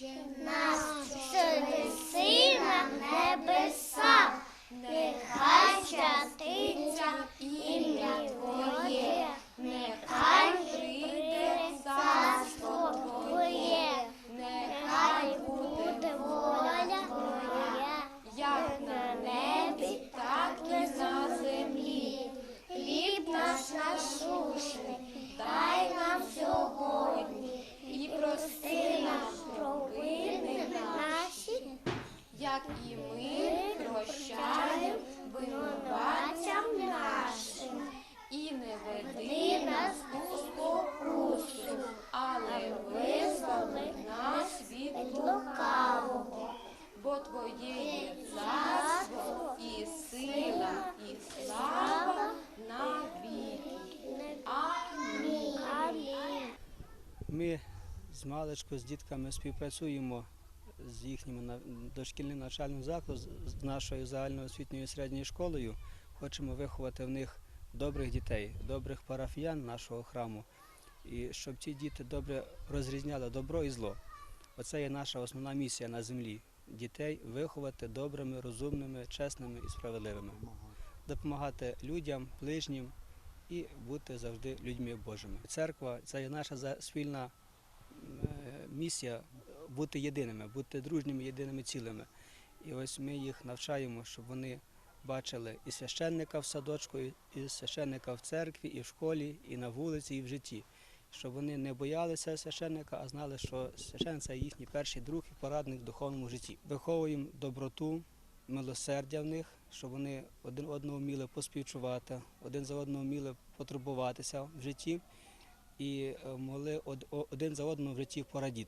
Нас, що неси на небесах, нехай святиться ми прощаємо винуватцям нашим, і не веди нас у спокусу, але визволи нас від лукавого. Бо Твоє є царство і сила, і слава на віки. Амінь. Ми з маличку з дітками співпрацюємо з їхнім на- дошкільним навчальним закладом, з- нашою загальноосвітньою середньою школою. Хочемо виховати в них добрих дітей, добрих парафіян нашого храму, і щоб ці діти добре розрізняли добро і зло. Оце є наша основна місія на землі. Дітей виховати добрими, розумними, чесними і справедливими, допомагати людям, ближнім і бути завжди людьми Божими. Церква це є наша спільна е, місія бути єдиними, бути дружніми, єдиними цілими. І ось ми їх навчаємо, щоб вони бачили і священника в садочку, і- священника в церкві, і в школі, і на вулиці, і в житті. Щоб вони не боялися священника, а знали, що священник це їхній перший друг і порадник в духовному житті. Виховуємо доброту, милосердя в них, щоб вони один одного вміли поспівчувати, один за одного вміли потурбуватися в житті і е, могли один за одного в житті порадіти.